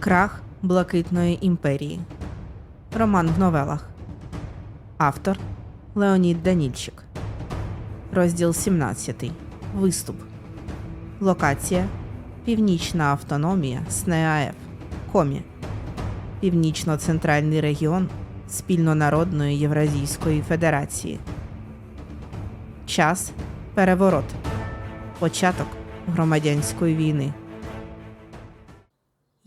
Крах Блакитної імперії. Роман в новелах. Автор Леонід Данільчик. Розділ 17. Виступ. Локація Північна автономія СНЕАФ. Комі. Північно-центральний регіон Спільнонародної Євразійської Федерації. Час переворот. Початок громадянської війни.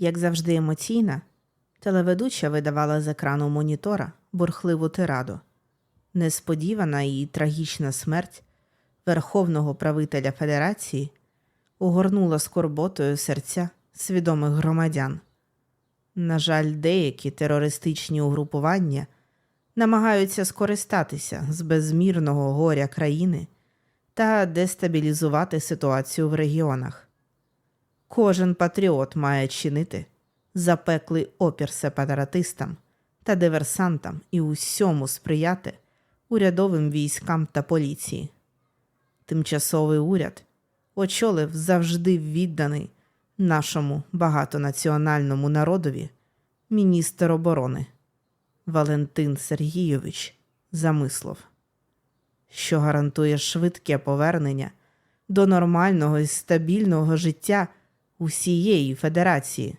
Як завжди емоційна, телеведуча видавала з екрану монітора бурхливу тираду. Несподівана і трагічна смерть верховного правителя Федерації угорнула скорботою серця свідомих громадян. На жаль, деякі терористичні угрупування намагаються скористатися з безмірного горя країни та дестабілізувати ситуацію в регіонах. Кожен патріот має чинити запеклий опір сепаратистам та диверсантам і усьому сприяти урядовим військам та поліції. Тимчасовий уряд очолив завжди відданий нашому багатонаціональному народові міністр оборони Валентин Сергійович Замислов, що гарантує швидке повернення до нормального і стабільного життя усієї федерації.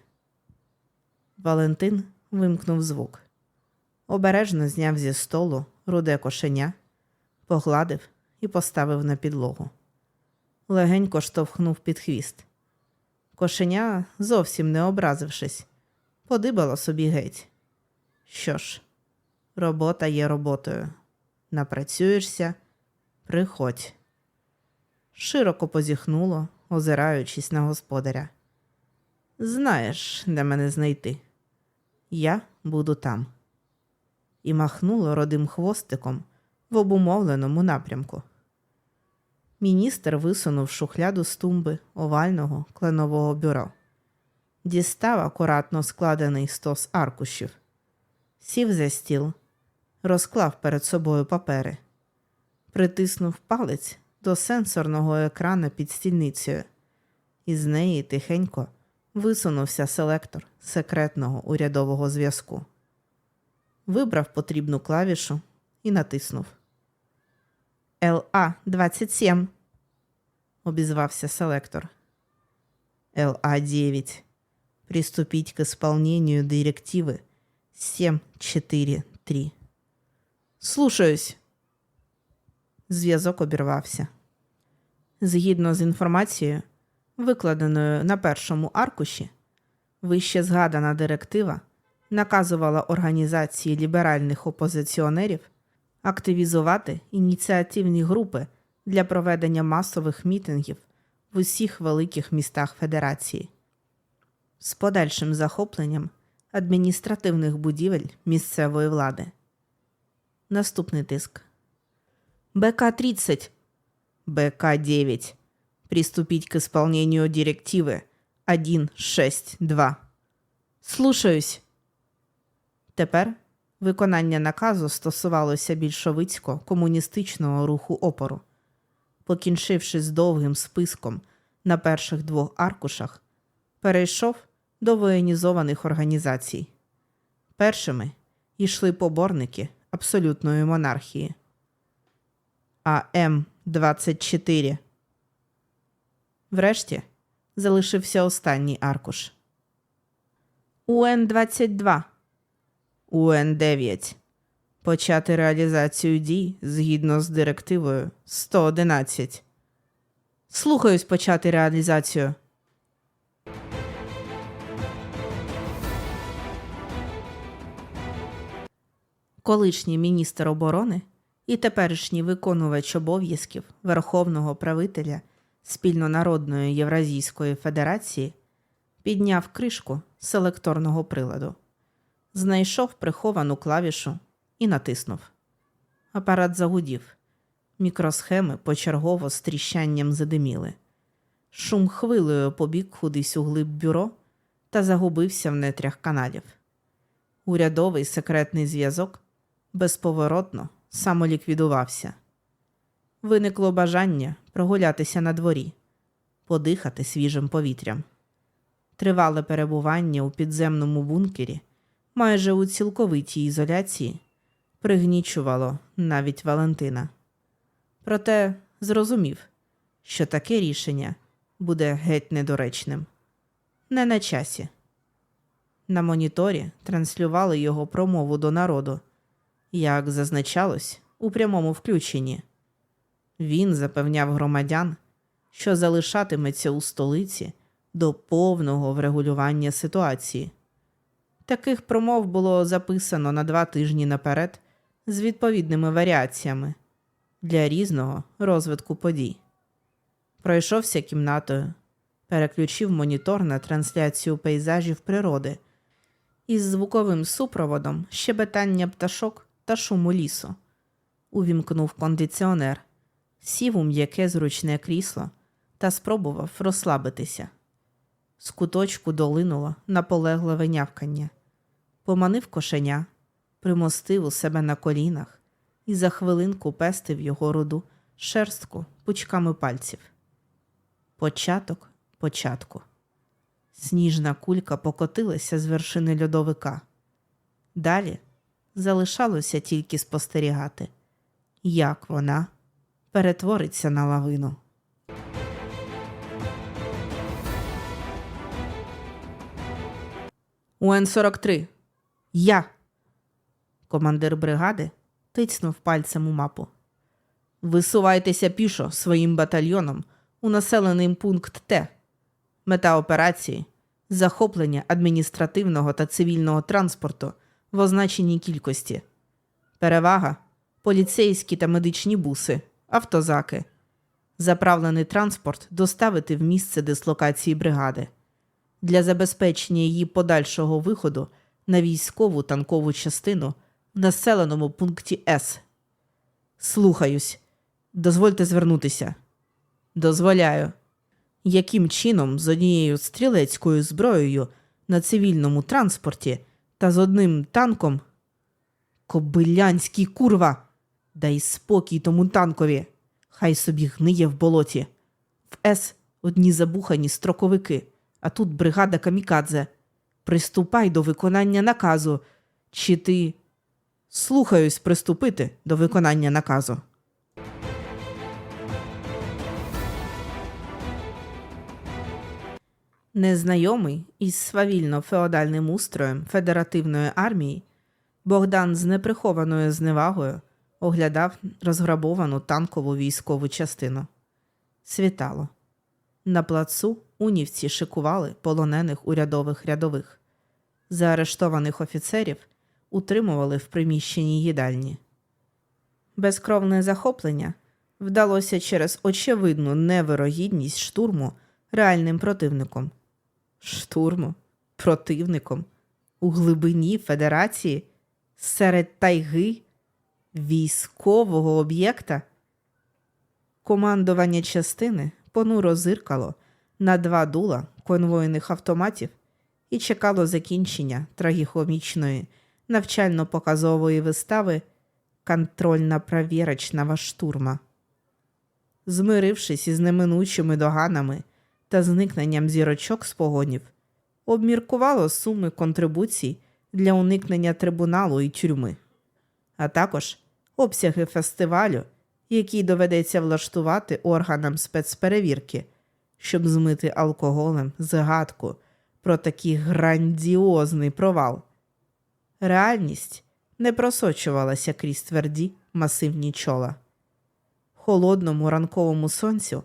Валентин вимкнув звук. Обережно зняв зі столу руде кошеня, погладив і поставив на підлогу. Легенько штовхнув під хвіст. Кошеня, зовсім не образившись, подибало собі геть. Що ж, робота є роботою. Напрацюєшся, приходь. Широко позіхнуло, озираючись на господаря. Знаєш, де мене знайти? Я буду там. І махнуло родим хвостиком в обумовленому напрямку. Міністр висунув шухляду з тумби овального кленового бюро. Дістав акуратно складений стос аркушів, сів за стіл, розклав перед собою папери, притиснув палець до сенсорного екрану під стільницею, і з неї тихенько висунувся селектор секретного урядового зв'язку. Вибрав потрібну клавішу і натиснув. ЛА-27, обізвався селектор. ЛА-9. Приступить к исполнению директивы 743. Слушаюсь. Зв'язок обірвався. Згідно з інформацією, викладеною на першому аркуші, вище згадана директива наказувала організації ліберальних опозиціонерів активізувати ініціативні групи для проведення масових мітингів в усіх великих містах Федерації з подальшим захопленням адміністративних будівель місцевої влади. Наступний тиск. БК-30. БК-9. Приступить к исполнению директивы 162. Слушаюсь. Тепер виконання наказу стосувалося більшовицько-комуністичного руху опору. Покінчивши з довгим списком на перших двох аркушах, перейшов до воєнізованих організацій. Першими йшли поборники абсолютної монархії. АМ-24. Врешті залишився останній аркуш. УН-22. УН-9. Почати реалізацію дій згідно з директивою 111. Слухаюсь почати реалізацію. Колишній міністр оборони і теперішній виконувач обов'язків Верховного правителя Спільнонародної Євразійської Федерації підняв кришку селекторного приладу, знайшов приховану клавішу і натиснув. Апарат загудів. Мікросхеми почергово з тріщанням задиміли. Шум хвилею побіг кудись у глиб бюро та загубився в нетрях каналів. Урядовий секретний зв'язок безповоротно самоліквідувався. Виникло бажання прогулятися на дворі, подихати свіжим повітрям. Тривале перебування у підземному бункері, майже у цілковитій ізоляції, пригнічувало навіть Валентина. Проте зрозумів, що таке рішення буде геть недоречним. Не на часі. На моніторі транслювали його промову до народу, як зазначалось у прямому включенні. Він запевняв громадян, що залишатиметься у столиці до повного врегулювання ситуації. Таких промов було записано на два тижні наперед з відповідними варіаціями для різного розвитку подій. Пройшовся кімнатою, переключив монітор на трансляцію пейзажів природи із звуковим супроводом щебетання пташок та шуму лісу. Увімкнув кондиціонер, сів у м'яке зручне крісло та спробував розслабитися. З куточку долинуло наполегливе нявкання. Поманив кошеня, примостив у себе на колінах і за хвилинку пестив його руду шерстку пучками пальців. Початок початку. Сніжна кулька покотилася з вершини льодовика. Далі залишалося тільки спостерігати, як вона перетвориться на лавину. УН-43. Я. Командир бригади тицьнув пальцем у мапу. Висувайтеся пішо своїм батальйоном у населений пункт Т. Мета операції захоплення адміністративного та цивільного транспорту в означеній кількості. Перевага поліцейські та медичні буси, автозаки. Заправлений транспорт доставити в місце дислокації бригади для забезпечення її подальшого виходу на військову танкову частину в населеному пункті С. Слухаюсь. Дозвольте звернутися. Дозволяю. Яким чином з однією стрілецькою зброєю на цивільному транспорті та з одним танком. Кобилянський курва! Дай спокій тому танкові. Хай собі гниє в болоті. В С одні забухані строковики, а тут бригада камікадзе. Приступай до виконання наказу. Чи ти. Слухаюсь приступити до виконання наказу. Незнайомий із свавільно-феодальним устроєм федеративної армії, Богдан з неприхованою зневагою оглядав розграбовану танкову військову частину. Світало. На плацу унівці шикували полонених урядових рядових. Заарештованих офіцерів утримували в приміщенні їдальні. Безкровне захоплення вдалося через очевидну невирогідність штурму реальним противником. Штурму противником у глибині Федерації серед тайги військового об'єкта. Командування частини понуро зиркало на два дула конвойних автоматів і чекало закінчення трагікомічної навчально-показової вистави контрольна провірочного штурма. Змирившись із неминучими доганами та зникненням зірочок з погонів, обміркувало суми контрибуцій для уникнення трибуналу і тюрми, а також обсяги фестивалю, який доведеться влаштувати органам спецперевірки, щоб змити алкоголем згадку про такий грандіозний провал. Реальність не просочувалася крізь тверді масивні чола. Холодному ранковому сонцю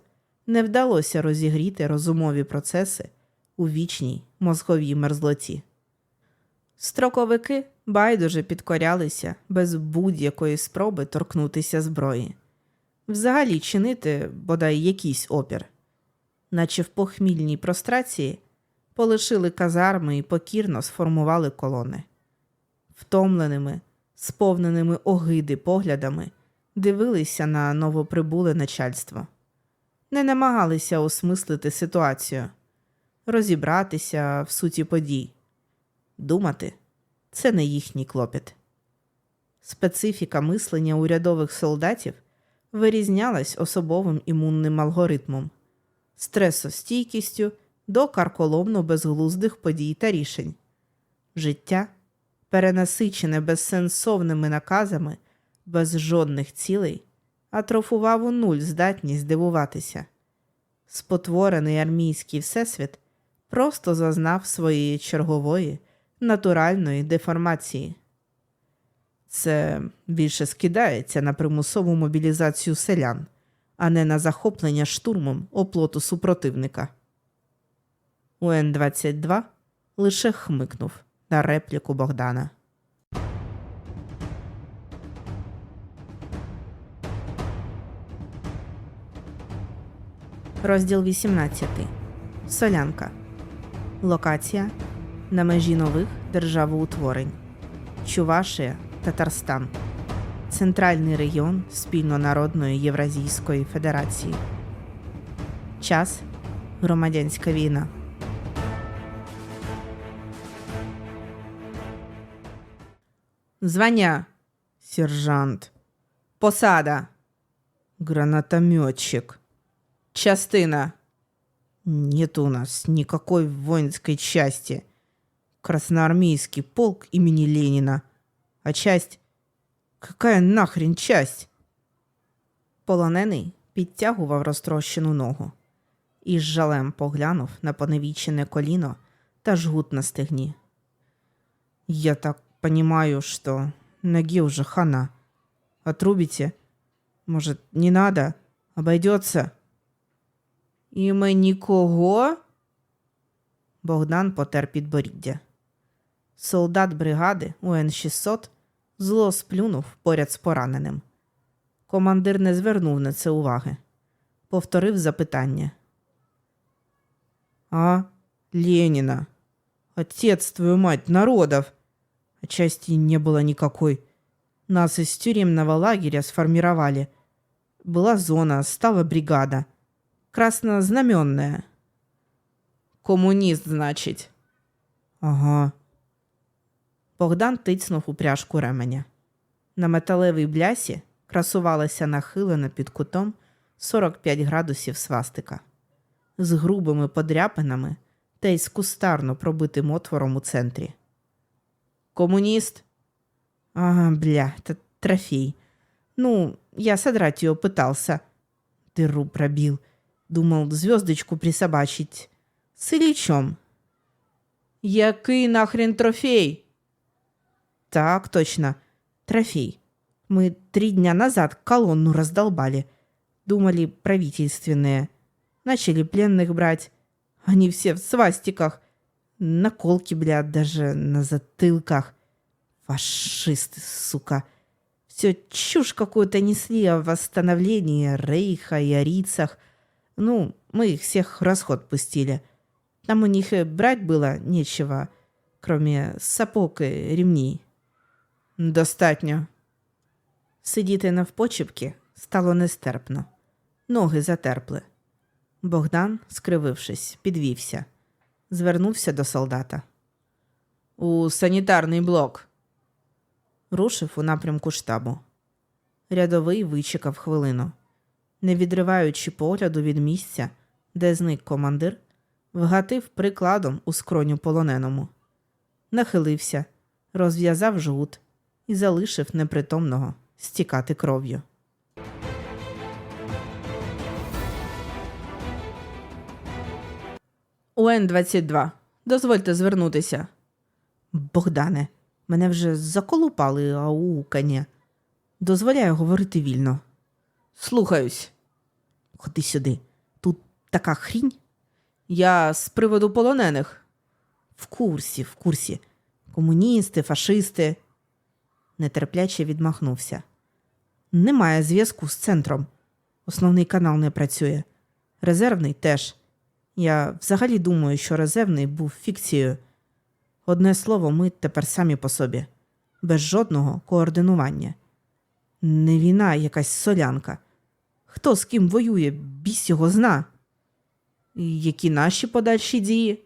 не вдалося розігріти розумові процеси у вічній мозговій мерзлоті. Строковики байдуже підкорялися без будь-якої спроби торкнутися зброї, взагалі чинити бодай якийсь опір, наче в похмільній прострації полишили казарми і покірно сформували колони. Втомленими, сповненими огиди поглядами дивилися на новоприбуле начальство, не намагалися осмислити ситуацію, розібратися в суті подій. Думати це не їхній клопіт. Специфіка мислення урядових солдатів вирізнялась особовим імунним алгоритмом, стресостійкістю до карколомно безглуздих подій та рішень. Життя, перенасичене безсенсовними наказами, без жодних цілей, атрофував у нуль здатність дивуватися. Спотворений армійський всесвіт просто зазнав своєї чергової натуральної деформації. Це більше скидається на примусову мобілізацію селян, а не на захоплення штурмом оплоту супротивника. УН-22 лише хмикнув на репліку Богдана. Розділ 18. Солянка. Локація на межі нових державоутворень. Чувашія, Татарстан. Центральний регіон спільнонародної Євразійської Федерації. Час громадянська війна. Звання сержант. Посада гранатометчик. Частина. Нет у нас никакой воинской части. Красноармейский полк имени Ленина. А часть... Какая нахрен часть? Полонений підтягував розтрощену ногу і з жалем поглянув на поневічене коліно та жгут на стегні. Я так понимаю, что ноги уже хана. Отрубите? Может, не надо? Обойдется? Імені кого? Богдан потер підборіддя. Солдат бригади УН-600 зло сплюнув поряд з пораненим. Командир не звернув на це уваги. Повторив запитання. А, Ленина. Отец, твою мать, народов. А части не было никакой. Нас из тюремного лагеря сформировали. Была зона, стала бригада. Краснознаменная. Комуніст, значить. Ага. Богдан тицнув у пряжку ременя. На металевій блясі красувалася нахилена під кутом 45 градусів свастика з грубими подряпинами та й з кустарно пробитим отвором у центрі. Комуніст? Ага, бля, это трофей. Ну, я содрать ее пытался. Дыру пробил. Думал, звездочку присобачить. С Ильичом. Який нахрен трофей? Так, точно. Трофей. Мы три дня назад колонну раздолбали. Думали, правительственные. Начали пленных брать. Они все в свастиках. Наколки, блядь, даже на затылках. Фашисты, сука. Все чушь какую-то несли о восстановлении Рейха и арийцах. Ну, мы их всех расход пустили. Там у них и брать было нечего, кроме сапог і ремней. Достатньо. Сидіти навпочепки стало нестерпно. Ноги затерпли. Богдан, скривившись, підвівся. Звернувся до солдата. У санітарний блок. Рушив у напрямку штабу. Рядовий вичекав хвилину. Не відриваючи погляду від місця, де зник командир, вгатив прикладом у скроню полоненому. Нахилився, розв'язав жгут і залишив непритомного стікати кров'ю. УН-22. Дозвольте звернутися. Богдане, мене вже заколупали аукання. Дозволяю говорити вільно. Слухаюсь. Ходи сюди. Тут така хрінь. Я з приводу полонених. В курсі, в курсі. Комуністи, фашисти. Нетерпляче відмахнувся. Немає зв'язку з центром. Основний канал не працює. Резервний теж. Я взагалі думаю, що резервний був фікцією. Одне слово, ми тепер самі по собі, без жодного координування. Не війна, якась солянка. Хто з ким воює, біс його зна. І які наші подальші дії?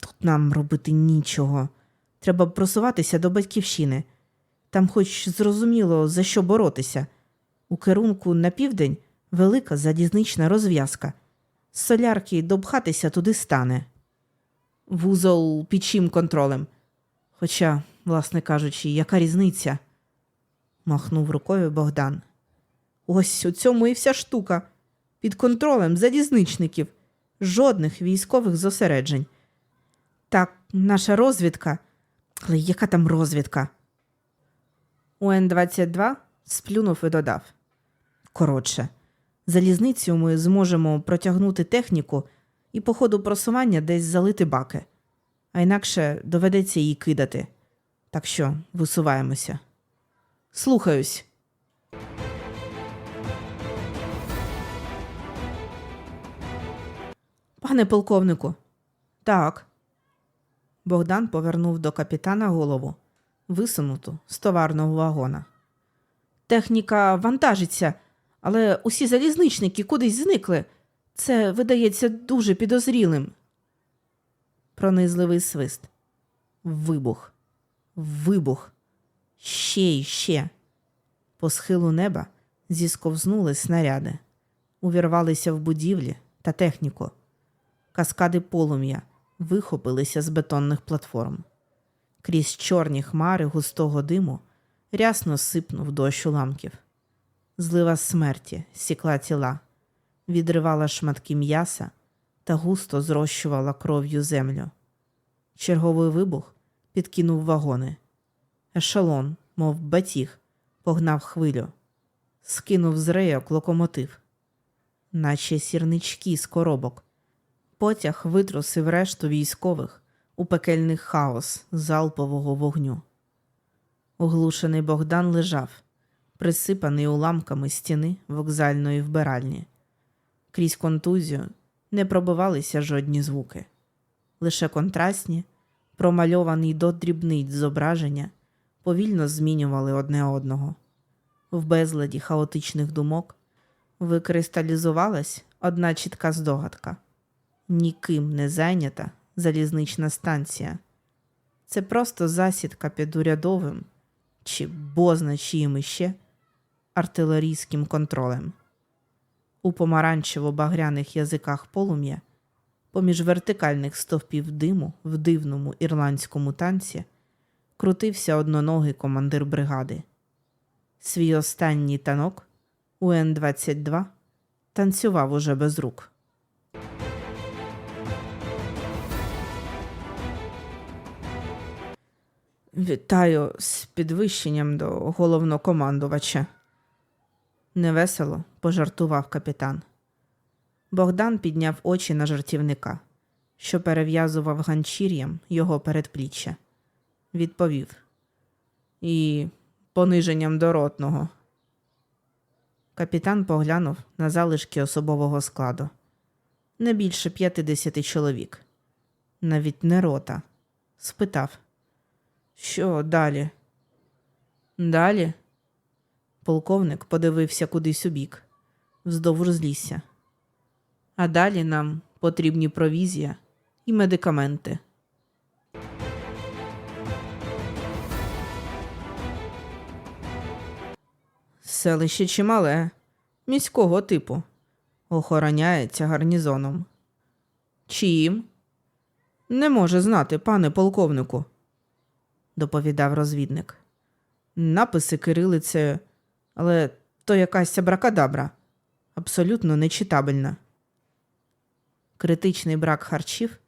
Тут нам робити нічого. Треба просуватися до батьківщини. Там хоч зрозуміло, за що боротися. У керунку на південь велика залізнична розв'язка. З солярки допхатися туди стане. Вузол під чим контролем. Хоча, власне кажучи, яка різниця? махнув рукою Богдан. Ось у цьому і вся штука. Під контролем залізничників, жодних військових зосереджень. Так, наша розвідка. Але яка там розвідка? УН-22 сплюнув і додав. Коротше, залізницю ми зможемо протягнути техніку і по ходу просування десь залити баки, а інакше доведеться її кидати. Так що висуваємося. Слухаюсь. Пане полковнику. Так. Богдан повернув до капітана голову, висунуту з товарного вагона. Техніка вантажиться, але усі залізничники кудись зникли. Це видається дуже підозрілим. Пронизливий свист. Вибух. Вибух. Ще й ще. По схилу неба зісковзнули снаряди, увірвалися в будівлі та техніку. Каскади полум'я вихопилися з бетонних платформ. Крізь чорні хмари густого диму рясно сипнув дощ уламків. Злива смерті сікла тіла, відривала шматки м'яса та густо зрощувала кров'ю землю. Черговий вибух підкинув вагони. Ешелон, мов батіг, погнав хвилю, скинув з рейок локомотив, наче сірнички з коробок. Потяг витрусив решту військових у пекельний хаос залпового вогню. Оглушений Богдан лежав, присипаний уламками стіни вокзальної вбиральні. Крізь контузію не пробивалися жодні звуки, лише контрастні, промальовані до дрібниць зображення, повільно змінювали одне одного. В безладі хаотичних думок викристалізувалась одна чітка здогадка ніким не зайнята залізнична станція. Це просто засідка під урядовим чи бозна чиїм іще артилерійським контролем. У помаранчево-багряних язиках полум'я, поміж вертикальних стовпів диму в дивному ірландському танці, крутився одноногий командир бригади. Свій останній танок УН-22 танцював уже без рук. Вітаю з підвищенням до головнокомандувача. Невесело пожартував капітан. Богдан підняв очі на жартівника, що перев'язував ганчір'ям його передпліччя. Відповів і пониженням до ротного. Капітан поглянув на залишки особового складу. Не більше п'ятидесяти чоловік. Навіть не рота. Спитав. Що далі? Далі? Полковник подивився кудись у бік, вздовж злісся. А далі нам потрібні провізія і медикаменти. Селище чимале, міського типу, охороняється гарнізоном. Чим? Не може знати, пане полковнику доповідав розвідник. Написи кирилицею, але то якась абракадабра, абсолютно нечитабельна. Критичний брак харчів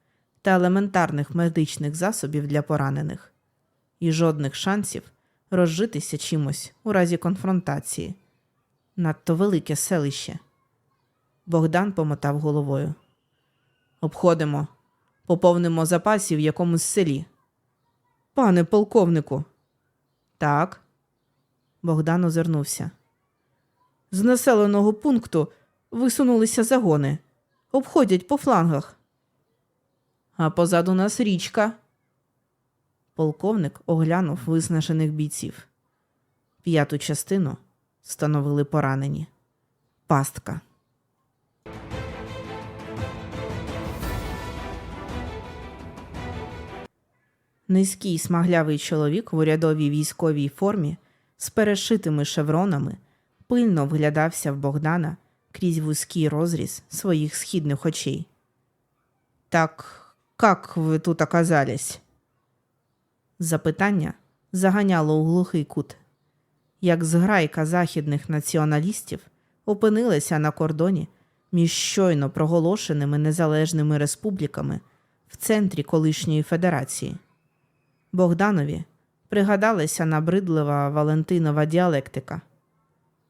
та елементарних медичних засобів для поранених, і жодних шансів розжитися чимось у разі конфронтації. Надто велике селище. Богдан помотав головою. Обходимо, поповнимо запасів в якомусь селі. Пане полковнику. Так. Богдан озирнувся. З населеного пункту висунулися загони, обходять по флангах. А позаду нас річка. Полковник оглянув виснажених бійців. П'яту частину становили поранені. Пастка. Низький смаглявий чоловік в урядовій військовій формі з перешитими шевронами пильно вглядався в Богдана крізь вузький розріз своїх східних очей. Так как ви тут оказались? Запитання заганяло у глухий кут. Як зграйка західних націоналістів опинилися на кордоні між щойно проголошеними незалежними республіками в центрі колишньої федерації. Богданові пригадалася набридлива Валентинова діалектика.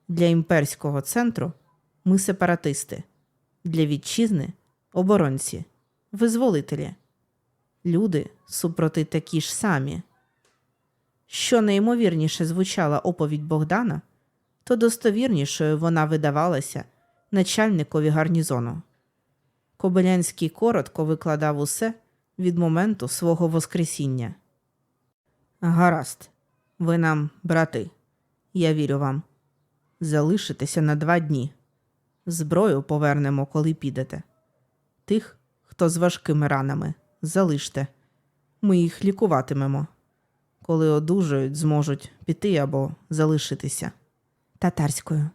Для імперського центру ми сепаратисти, для вітчизни оборонці, визволителі. Люди супроти такі ж самі. Що найімовірніше звучала оповідь Богдана, то достовірнішою вона видавалася начальникові гарнізону. Кобилянський коротко викладав усе від моменту свого Воскресіння. Гаразд, ви нам, брати, я вірю вам. Залишитеся на два дні. Зброю повернемо, коли підете. Тих, хто з важкими ранами, залиште. Ми їх лікуватимемо. Коли одужають, зможуть піти або залишитися. Татарською.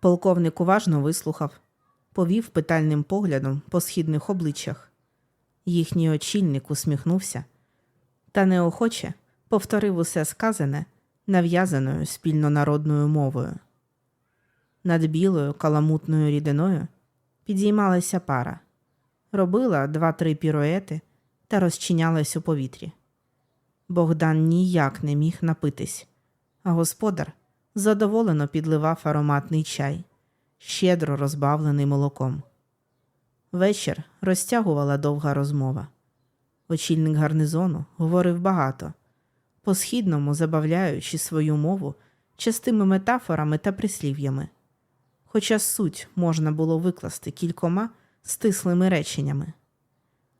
Полковник уважно вислухав, повів питальним поглядом по східних обличчях. Їхній очільник усміхнувся та неохоче повторив усе сказане нав'язаною спільнонародною мовою. Над білою каламутною рідиною підіймалася пара, робила два-три піруети та розчинялась у повітрі. Богдан ніяк не міг напитись, а господар задоволено підливав ароматний чай, щедро розбавлений молоком. Вечір розтягувала довга розмова. Очільник гарнизону говорив багато, по східному забавляючи свою мову частими метафорами та прислів'ями, хоча суть можна було викласти кількома стислими реченнями.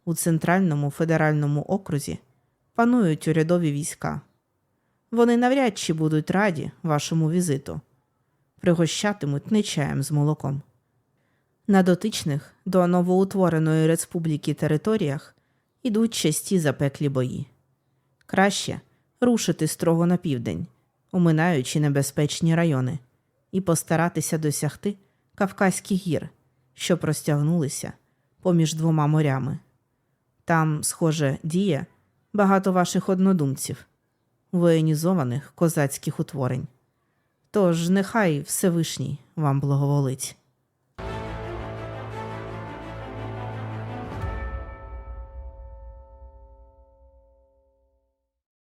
У центральному федеральному окрузі панують урядові війська. Вони навряд чи будуть раді вашому візиту, пригощатимуть не чаєм з молоком. На дотичних до новоутвореної республіки територіях ідуть часті запеклі бої. Краще рушити строго на південь, оминаючи небезпечні райони, і постаратися досягти Кавказьких гір, що простягнулися поміж двома морями. Там, схоже, діє багато ваших однодумців, воєнізованих козацьких утворень. Тож нехай Всевишній вам благоволить.